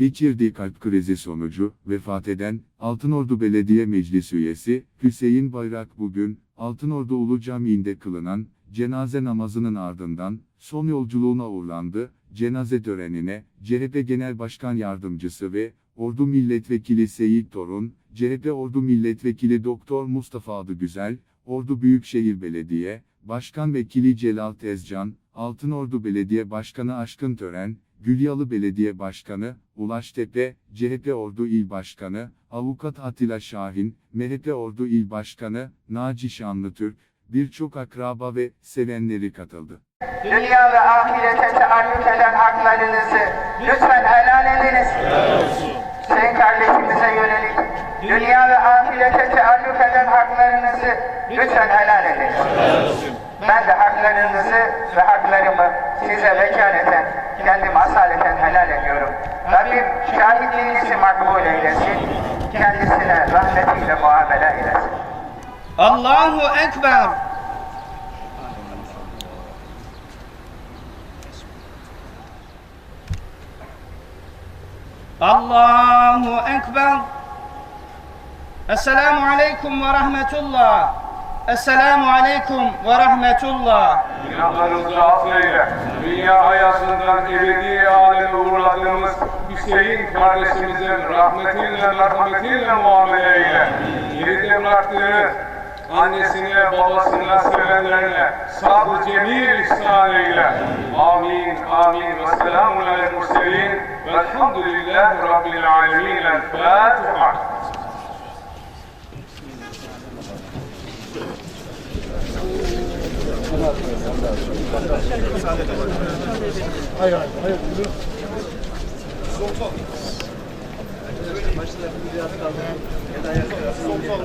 geçirdiği kalp krizi sonucu vefat eden Altınordu Belediye Meclis üyesi Hüseyin Bayrak bugün Altınordu Ulu Camii'nde kılınan cenaze namazının ardından son yolculuğuna uğurlandı. Cenaze törenine CHP Genel Başkan Yardımcısı ve Ordu Milletvekili Seyit Torun, CHP Ordu Milletvekili Doktor Mustafa Adıgüzel, Ordu Büyükşehir Belediye Başkan Vekili Celal Tezcan, Altınordu Belediye Başkanı Aşkın Tören, Gülyalı Belediye Başkanı, Ulaş Tepe, CHP Ordu İl Başkanı, Avukat Atilla Şahin, MHP Ordu İl Başkanı, Naci Şanlıtürk, birçok akraba ve sevenleri katıldı. Dünya ve ahirete teallük eden haklarınızı lütfen helal ediniz. Sayın kardeşimize yönelik dünya ve ahirete teallük eden haklarınızı lütfen helal ediniz. Ben de haklarınızı ve haklarımı size vekaleten, kendim asaleten helal ediyorum. Rabbim şahitliğinizi makbul eylesin. Kendisine rahmetiyle muamele eylesin. Allahu Ekber. Allahu Ekber. Esselamu Aleyküm ve Rahmetullah. Esselamu Aleyküm ve Rahmetullah. Günahlarımızı affeyle. Dünya hayatından ebedi aleme uğurladığımız Hüseyin kardeşimizin rahmetiyle, merhametiyle muamele eyle. Geride bıraktığı annesine, babasına, sevenlerine sabrı cemil ihsan eyle. Amin, amin. Ve selamun aleyhi murselin. Velhamdülillahi Rabbil alemin. El Fatiha. Hayır, hayır, hayır. Başına biraz kaldı. Ya da ayak kaldı.